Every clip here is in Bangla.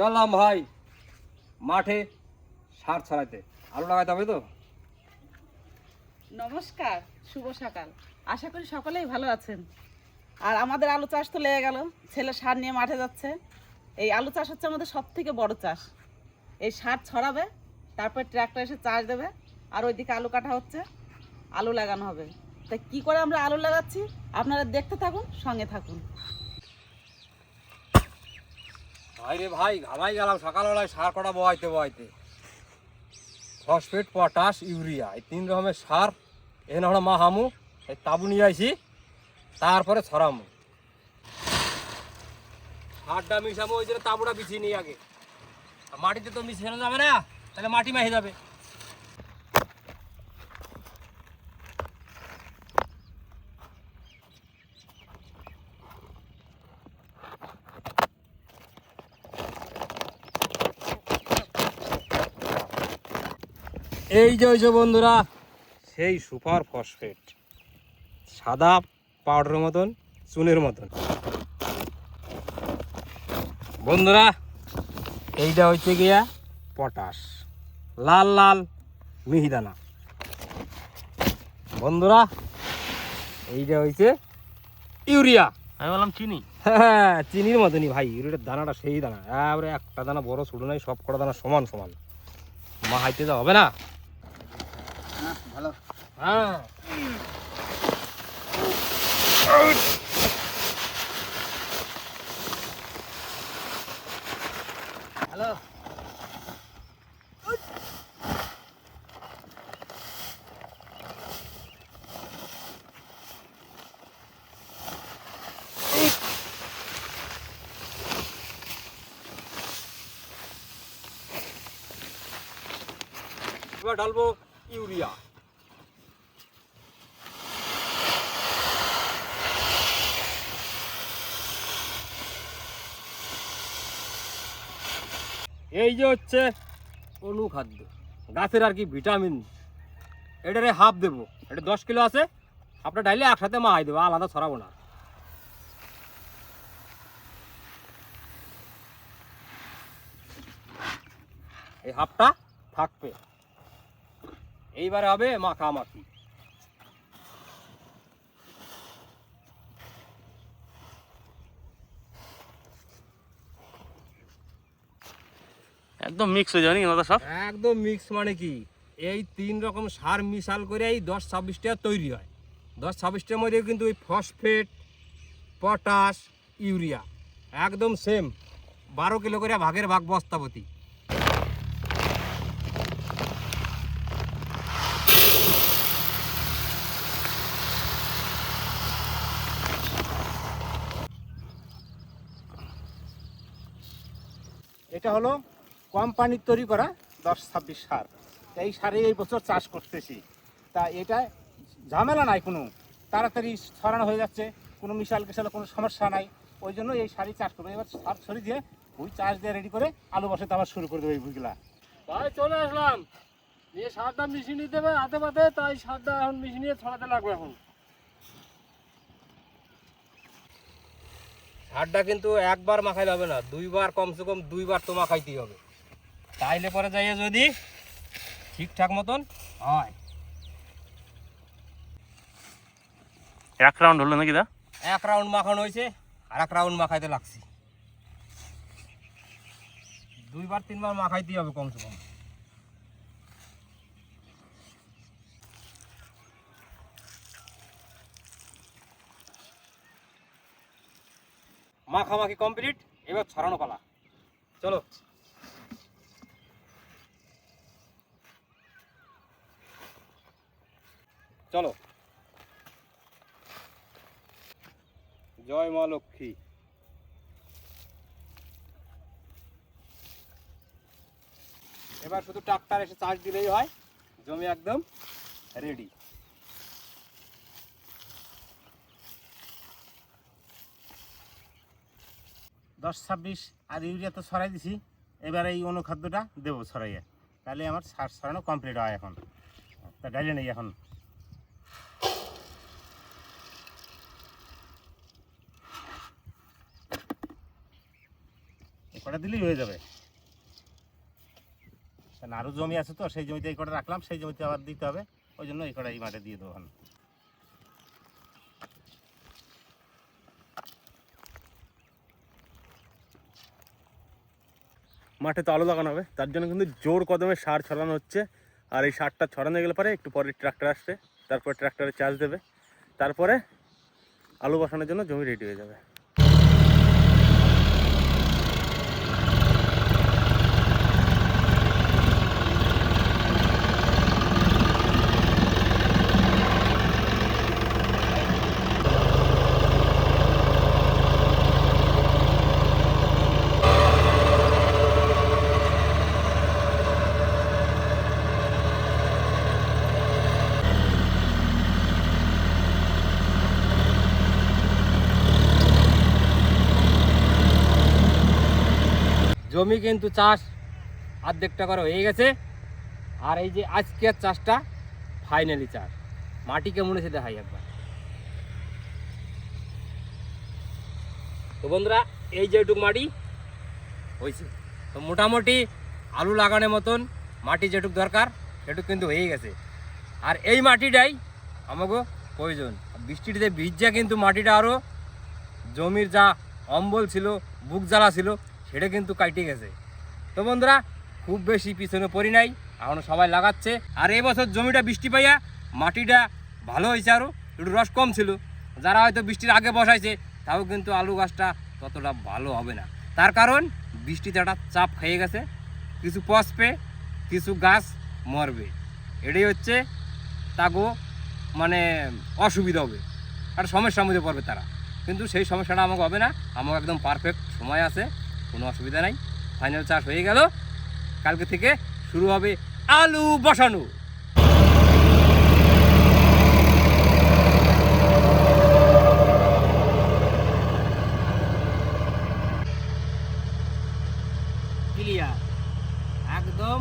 চললাম ভাই। মাঠে সার ছড়াইতে। আলু লাগাইতে হবে তো? নমস্কার, শুভ সকাল। আশা করি সকলেই ভালো আছেন। আর আমাদের আলু চাষ তো লেগে গেল। ছেলে সার নিয়ে মাঠে যাচ্ছে। এই আলু চাষ হচ্ছে আমাদের সব থেকে বড় চাষ। এই সার ছড়াবে, তারপর ট্র্যাক্টর এসে চাষ দেবে, আর ওইদিকে আলু কাটা হচ্ছে। আলু লাগানো হবে। তাই কি করে আমরা আলু লাগাচ্ছি? আপনারা দেখতে থাকুন, সঙ্গে থাকুন। ভাই ভাই, ঘামাই গেলাম সকালবেলায়, সার কটা বহাইতে বহাইতে। ফসফেট পটাশ ইউরিয়া এই তিন রকমের সার এখানে আমরা মা হামু এই তাবু নিয়ে আইছি, তারপরে ছড়ামু। সারটা মিশামু, ওই জন্য তাবুটা বিছিয়ে নিই আগে। মাটিতে তো মিশানো যাবে না, তাহলে মাটি মাহি যাবে। এই যে ওই যে বন্ধুরা সেই সুপার ফসফেট। সাদা পাউডারের মতন চুনের মতন। বন্ধুরা এইটা হচ্ছে গিয়া পটাশ। লাল লাল মিহিদানা বন্ধুরা এইটা হচ্ছে ইউরিয়া। আমি বললাম চিনি। হ্যাঁ চিনির মতনই ভাই ইউরিয়ার দানাটা সেই দানা। এবারে একটা দানা বড় ছোট নাই সব কটা দানা সমান সমান। মা হাইতে যা হবে না? ভালো হ্যাঁ হ্যালো এবার ঢালবো ইউরিয়া এই যে হচ্ছে অনুখাদ্য। গাছের আর কি ভিটামিন। এটারে হাফ দেবো। এটা দশ কিলো আছে আপনার ডাইলে একসাথে মাই দেবো, আলাদা ছড়াবো না। এই হাফটা থাকবে। এইবারে হবে মাখামাখি। একদম মিক্স হয়ে নাকি দাদা সব একদম মিক্স মানে কি? এই তিন রকম সার মিশাল করে এই দশ ছাব্বিশটা তৈরি হয়। দশ ছাব্বিশটার মধ্যে কিন্তু ওই ফসফেট পটাশ ইউরিয়া একদম সেম বারো কিলো করে ভাগের ভাগ বস্তাপতি। এটা হলো কোম্পানির তৈরি করা দশ ছাব্বিশ সার। এই সারে এই বছর চাষ করতেছি। তা এটা ঝামেলা নাই কোনো। তাড়াতাড়ি ছড়ানো হয়ে যাচ্ছে কোনো মিশাল কেশালে কোনো সমস্যা নাই। ওই জন্য এই শাড়ি চাষ করব। এবার সার ছড়ি দিয়ে ওই চাষ দিয়ে রেডি করে আলু বসাতে আবার শুরু করে দেবো এই ভুগলা ভাই চলে আসলাম। নিয়ে সারটা মিশিয়ে নিতে হবে হাতে পাতে তাই সারটা এখন মিশিয়ে নিয়ে ছড়াতে লাগবে এখন। সারটা কিন্তু একবার মাখাইলে হবে না দুইবার কমসে কম দুইবার তো মাখাইতেই হবে। তাইলে পরে যাইয়ে যদি ঠিকঠাক মতন হয়। এক রাউন্ড হলো নাকি দা? এক রাউন্ড মাখানো হয়েছে আর এক রাউন্ড মাখাইতে লাগছি। দুইবার তিনবার মাখাইতেই হবে কমসে কম। মাখামাখি কমপ্লিট এবার ছড়ানো পালা। চলো। চলো। জয় মা লক্ষ্মী। এবার শুধু ট্রাক্টর এসে চার্জ দিলেই হয়, জমি একদম রেডি দশ ছাব্বিশ আর ইউরিয়া তো সরাই দিছি, এবার এই অনুখাদ্যটা দেবো সরাইয়া তাহলে আমার সার ছড়ানো কমপ্লিট হয় এখন। তা ডাইলে নেই এখন এই কটা কটা দিলেই হয়ে যাবে। কারণ আরও জমি আছে তো, সেই জমিতে এই কটা রাখলাম, সেই জমিতে আবার দিতে হবে। ওই জন্য এই কটা এই মাঠে দিয়ে দেবো। মাঠে তো আলো লাগানো হবে, তার জন্য কিন্তু জোর কদমে সার ছড়ানো হচ্ছে। আর এই সারটা ছড়ানো গেলে পরে একটু পরে ট্রাক্টর আসবে, তারপরে ট্রাক্টরে চার্জ দেবে, তারপরে আলু বসানোর জন্য জমি রেডি হয়ে যাবে। জমি কিন্তু চাষ অর্ধেকটা করা, হয়ে গেছে। আর এই যে আজকের চাষটা ফাইনালি চাষ। মাটি কেমন হয়েছে দেখাই একবার। তো বন্ধুরা, এই যেটুক মাটি হয়েছে। তো মোটামুটি আলু লাগানোর মতন মাটি যেটুক দরকার, সেটুক কিন্তু হয়ে গেছে। আর এই মাটিটাই আমাকে প্রয়োজন। বৃষ্টিতে ভিজা কিন্তু মাটিটা আরও জমির যা অম্বল ছিল, বুক জ্বালা ছিল সেটা কিন্তু কাটে গেছে। তো বন্ধুরা, খুব বেশি পিছনে পড়ি নাই, এখন সবাই লাগাচ্ছে। আর এবছর জমিটা বৃষ্টি পাইয়া মাটিটা ভালো হয়েছে আরও একটু রস কম ছিল। যারা হয়তো বৃষ্টির আগে বসাইছে, তাও কিন্তু আলু গাছটা ততটা ভালো হবে না। তার কারণ, বৃষ্টিতে একটা চাপ খেয়ে গেছে। কিছু পচবে, কিছু গাছ মরবে। এটাই হচ্ছে তাগো মানে অসুবিধা হবে। একটা সমস্যার মধ্যে পড়বে তারা। কিন্তু সেই সমস্যাটা আমাকে হবে না, আমাকে একদম পারফেক্ট সময় আছে। কোনো অসুবিধা নাই। ফাইনাল চাষ হয়ে গেল। কালকে থেকে শুরু হবে আলু বসানো। ক্লিয়ার একদম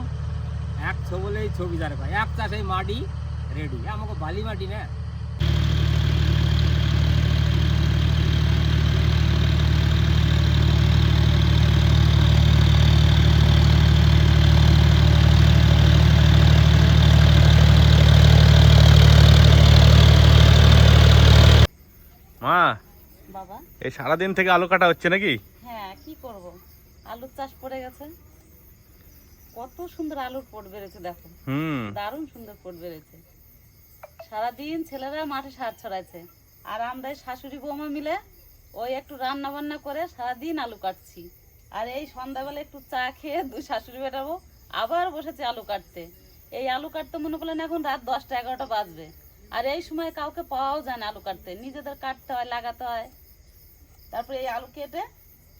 এক ছবলেই ছবি দাঁড় এক চাষে মাটি রেডি আমাকে বালি মাটি না। মা বাবা? এই সারাদিন থেকে আলু কাটা হচ্ছে নাকি? হ্যাঁ কি করব? আলুর চাষ পড়ে গেছে। কত সুন্দর আলুর পট বেড়েছে দেখো। হুম। দারুণ সুন্দর পট বেড়েছে। সারাদিন ছেলেরা মাঠে সার ছড়াইছে। আর আমরা এই শাশুড়ি বৌমা মিলে ওই একটু রান্না বান্না করে সারাদিন আলু কাটছি। আর এই সন্ধ্যাবেলা একটু চা খেয়ে দুই শাশুড়ি বেটাবো আবার বসেছে আলু কাটতে। এই আলু কাটতে মনে করলেন এখন রাত দশটা এগারোটা বাজবে। আর এই সময় কাউকে পাওয়াও যায় না আলু কাটতে। নিজেদের কাটতে হয়, লাগাতে হয়। তারপরে এই আলু কেটে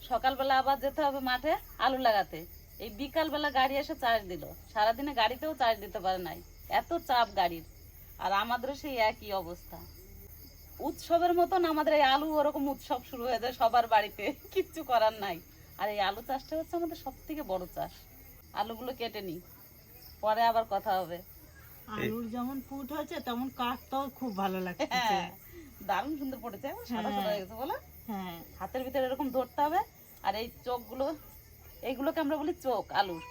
সকালবেলা আবার যেতে হবে মাঠে আলু লাগাতে। এই বিকালবেলা গাড়ি এসে চার্জ দিল। সারাদিনে গাড়িতেও চার্জ দিতে পারে নাই। এত চাপ গাড়ির। আর আমাদেরও সেই একই অবস্থা। উৎসবের মতন আমাদের এই আলু ওরকম উৎসব শুরু হয়ে যায় সবার বাড়িতে। কিচ্ছু করার নাই। আর এই আলু চাষটা হচ্ছে আমাদের সব থেকে বড় চাষ। আলুগুলো কেটে নিই। পরে আবার কথা হবে। আলুর যেমন ফুট হয়েছে তেমন কাঠটাও খুব ভালো লাগছে। হ্যাঁ দারুণ সুন্দর পড়েছে সাদা সাদা হয়ে গেছে বলো। হ্যাঁ। হাতের ভিতরে এরকম ধরতে হবে আর এই চোখগুলো এইগুলোকে আমরা বলি চোখ আলুর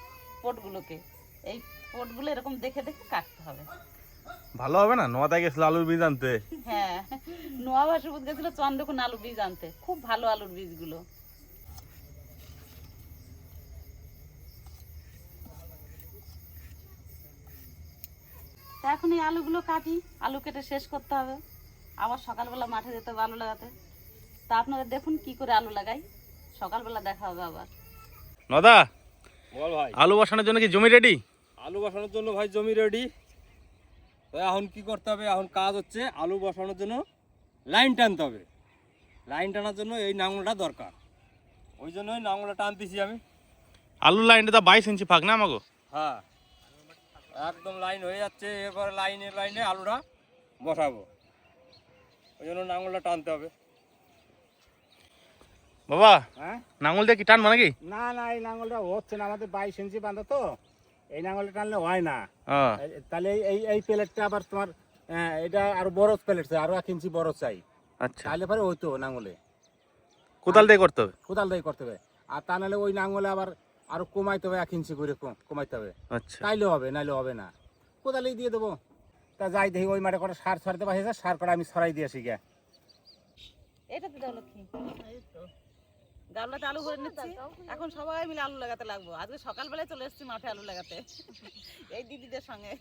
পোটগুলোকে। এই পোটগুলো এরকম দেখে দেখে কাটতে হবে। ভালো হবে না? নদায় গেছিল আলুর বীজ আনতে। হ্যাঁ নোয়া বাসুপুত গেছিল চন্দ্রকুন আলুর বীজ আনতে। খুব ভালো আলুর বীজগুলো। তা এখন এই আলুগুলো কাটি আলু কেটে শেষ করতে হবে। আবার সকালবেলা মাঠে যেতে হবে আলু লাগাতে। তা আপনারা দেখুন কি করে আলু লাগাই। সকালবেলা দেখা হবে আবার। নদা বল ভাই। আলু বসানোর জন্য কি জমি রেডি আলু বসানোর জন্য ভাই জমি রেডি তো এখন কি করতে হবে? এখন কাজ হচ্ছে আলু বসানোর জন্য লাইন টানতে হবে। লাইন টানার জন্য এই নাঙলটা দরকার। ওই জন্যই নাঙলটা টানতেছি আমি। আলুর লাইনটা তো বাইশ ইঞ্চি ফাঁক না আমাগো? হ্যাঁ। একদম লাইন হয়ে যাচ্ছে এরপরে লাইনে লাইনে আলুটা বসাবো। ওই জন্য নাঙলটা টানতে হবে। বাবা হ্যাঁ? নাঙল দিয়ে কি টানবো নাকি? না না এই নাঙলটা হচ্ছে না আমাদের বাইশ ইঞ্চি বাঁধা তো। এই নাঙলটা টানলে হয় না। তাহলে এই- এই এই প্লেটটা আবার তোমার এটা আরও বড় প্লেট চাই আরও এক ইঞ্চি বড় চাই। আচ্ছা। তাহলে পরে হইতো নাঙলে। কোদাল দিয়ে করতে হবে? কোদাল দিয়ে করতে হবে। আর তা নাহলে ওই নাঙলে আবার আরও কমাইতে হবে এক ইঞ্চি করে কমাইতে হবে। আচ্ছা। তাইলে হবে নাইলে হবে না। কোদালেই দিয়ে দেবো। তা যাই দেখি ওই মাঠে করে সার ছড়াতে পারছে সার করে আমি ছড়াই দিয়ে আসি গিয়া। এটাতে দাও লক্ষ্মী। গামলাতে আলু করে নিচ্ছি। এখন সবাই মিলে আলু লাগাতে লাগবো। আজকে সকালবেলায় চলে এসেছি মাঠে আলু লাগাতে। এই দিদিদের সঙ্গে।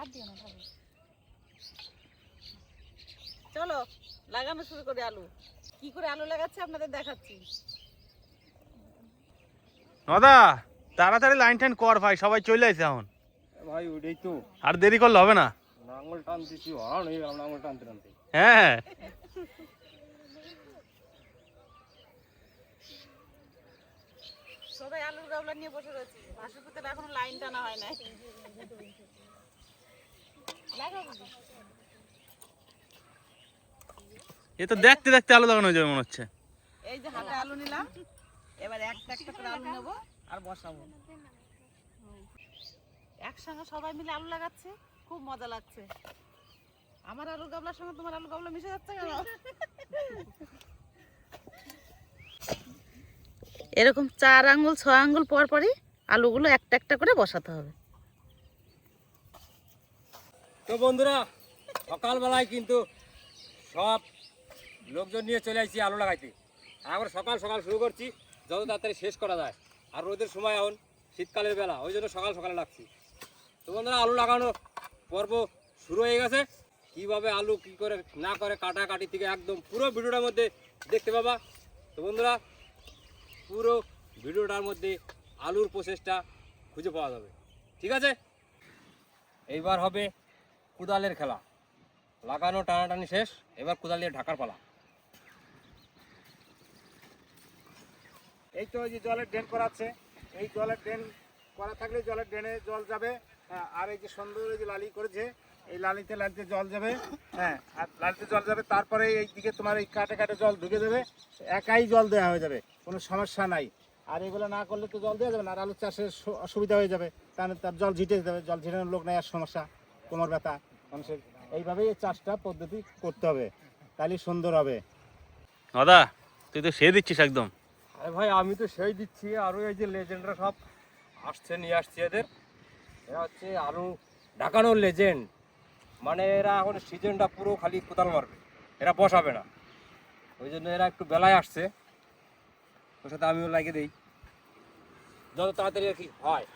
আর দিও না চলো লাগানো শুরু করি আলু। কি করে আলু লাগাচ্ছে আপনাদের দেখাচ্ছি। দাদা তাড়াতাড়ি লাইন টাইন কর ভাই সবাই চলে আসে এখন। ভাই ওইটাই তো। আর দেরি করলে হবে না। নাঙ্গল টানতেছি হরান হয়ে নাঙ্গল টানতে টানতে। হ্যাঁ। সবাই আলুর গাবলা নিয়ে বসে রয়েছি। বাসের এখনও লাইন টানা হয় নাই। এ তো দেখতে দেখতে আলু লাগানো হয়ে যাবে মনে হচ্ছে। এই যে হাতে আলু নিলাম। এবার একটা একটা করে আলু নেব আর বসাবো। একসঙ্গে সবাই মিলে আলু লাগাচ্ছে খুব মজা লাগছে। আমার আলু গাবলার সঙ্গে তোমার আলু গাবলা মিশে যাচ্ছে কেন? এরকম চার আঙ্গুল ছ আঙ্গুল পর পরই আলুগুলো একটা একটা করে বসাতে হবে। তো বন্ধুরা সকালবেলায় কিন্তু সব লোকজন নিয়ে চলে আসছি আলু লাগাইতে। আমরা সকাল সকাল শুরু করছি। যত তাড়াতাড়ি শেষ করা যায়। আর রোদের সময় এখন শীতকালের বেলা, ওই জন্য সকাল সকালে লাগছি। তো বন্ধুরা, আলু লাগানো পর্ব শুরু হয়ে গেছে। কীভাবে আলু কি করে না করে কাটা কাটি থেকে একদম পুরো ভিডিওটার মধ্যে দেখতে পাবা। তো বন্ধুরা, পুরো ভিডিওটার মধ্যে আলুর প্রসেসটা খুঁজে পাওয়া যাবে। ঠিক আছে? এইবার হবে কুদালের খেলা। লাগানো টানাটানি শেষ, এবার কুদাল দিয়ে ঢাকার পালা। এই তো ওই যে জলের ড্রেন করাচ্ছে এই জলের ড্রেন করা থাকলে জলের ড্রেনে জল যাবে হ্যাঁ আর এই যে সুন্দর এই যে লালি করেছে, এই লালিতে লালিতে জল যাবে হ্যাঁ আর লালিতে জল যাবে, তারপরে এই দিকে তোমার এই কাটে কাটে জল ঢুকে যাবে, একাই জল দেওয়া হয়ে যাবে, কোনো সমস্যা নাই। আর এগুলো না করলে তো জল দেওয়া যাবে না, আর আলু চাষের অসুবিধা হয়ে যাবে, তাহলে তার জল ঝিটে যাবে, জল ঝিটানোর লোক নাই, আর সমস্যা, কোমর ব্যথা, মানুষের। এইভাবেই এই চাষটা পদ্ধতি করতে হবে, তাহলে সুন্দর হবে। দাদা, তুই তো সে দিচ্ছিস একদম। আরে ভাই, আমি তো সেই দিচ্ছি আরও এই যে লেজেন্ডরা সব আসছে, নিয়ে আসছে এদের। এরা হচ্ছে আলু ঢাকানোর লেজেন্ড মানে এরা এখন সিজনটা পুরো খালি কোদাল মারবে। এরা বসাবে না। ওই জন্য এরা একটু বেলায় আসছে। ওর সাথে আমিও লাগিয়ে দিই। যত তাড়াতাড়ি আর কি হয়।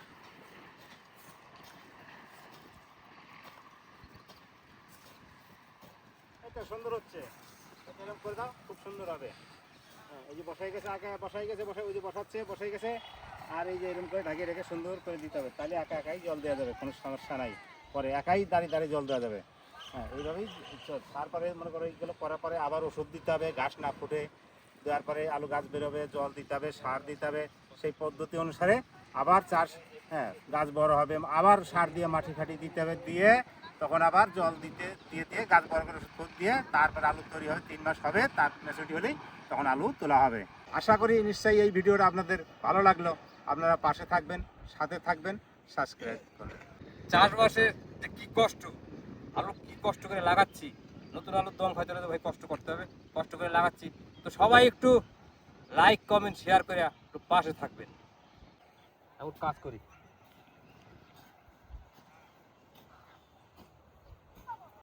সুন্দর হচ্ছে। করে দাও, খুব সুন্দর হবে। এই যে বসাই গেছে আগে বসাই গেছে, বসাই, ওই যে বসাচ্ছে, বসাই গেছে। আর এই যে এরকম করে ঢাকিয়ে রেখে সুন্দর করে দিতে হবে। তাহলে একা একাই জল দেওয়া যাবে, কোনো সমস্যা নাই। পরে একাই দাঁড়িয়ে দাঁড়িয়ে জল দেওয়া যাবে। হ্যাঁ এইভাবেই তারপরে মনে করো এইগুলো করার পরে আবার ওষুধ দিতে হবে গাছ না ফুটে। দেওয়ার পরে আলু গাছ বেরোবে, জল দিতে হবে, সার দিতে হবে। সেই পদ্ধতি অনুসারে আবার চাষ হ্যাঁ গাছ বড় হবে। আবার সার দিয়ে মাটি ফাটি দিতে হবে, দিয়ে তখন আবার জল দিতে, দিয়ে দিয়ে গাছ বড় করে ওষুধ দিয়ে তারপর আলু তৈরি হবে তিন মাস হবে, তার মেচুরিটি হলেই তখন আলু তোলা হবে। আশা করি নিশ্চয়ই এই ভিডিওটা আপনাদের ভালো লাগল। আপনারা পাশে থাকবেন, সাথে থাকবেন সাবস্ক্রাইব করবেন। চাষবাসের যে কী কষ্ট, আলু কি কষ্ট করে লাগাচ্ছি, নতুন আলুর দম হলে তো ভাই কষ্ট করতে হবে, কষ্ট করে লাগাচ্ছি। তো সবাই একটু লাইক কমেন্ট শেয়ার করে একটু পাশে থাকবেন। এখন কাজ করি।